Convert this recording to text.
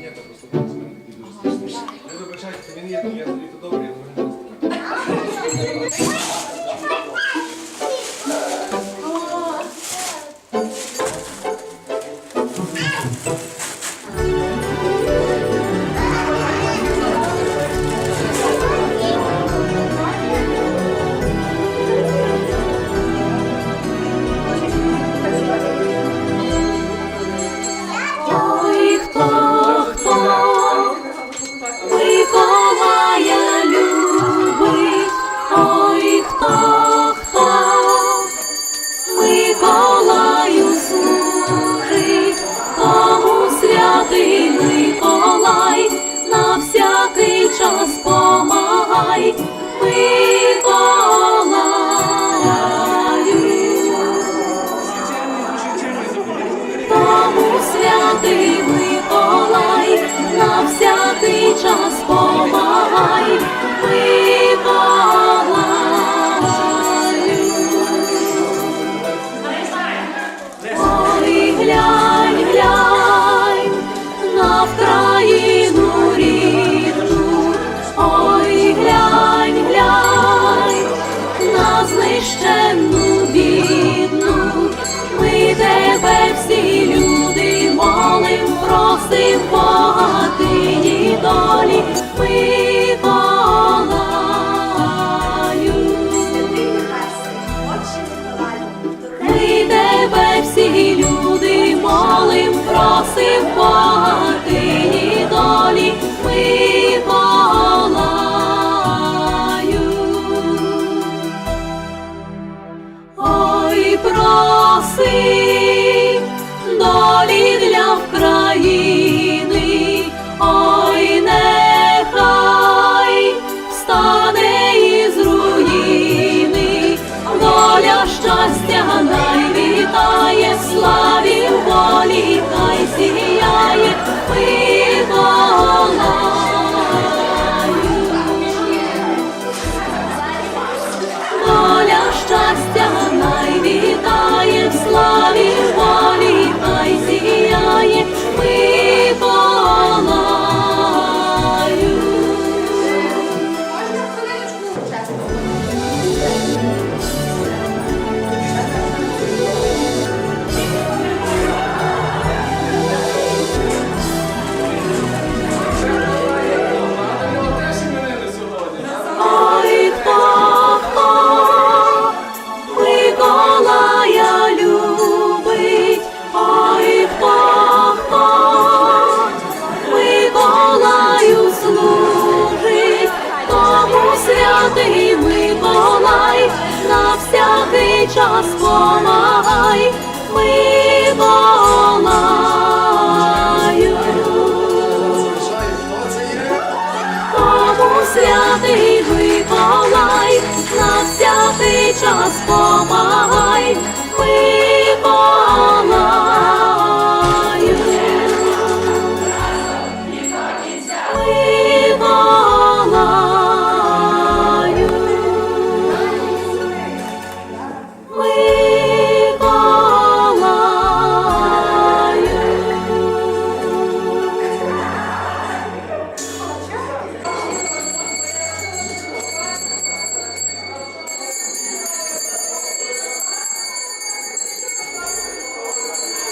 Ні, та просто хлопці мене такі дуже страшні. Ви вибачайте, він є, я тобі то добре, я думаю, не всякий час помагай, Миколаю. sleep. 了。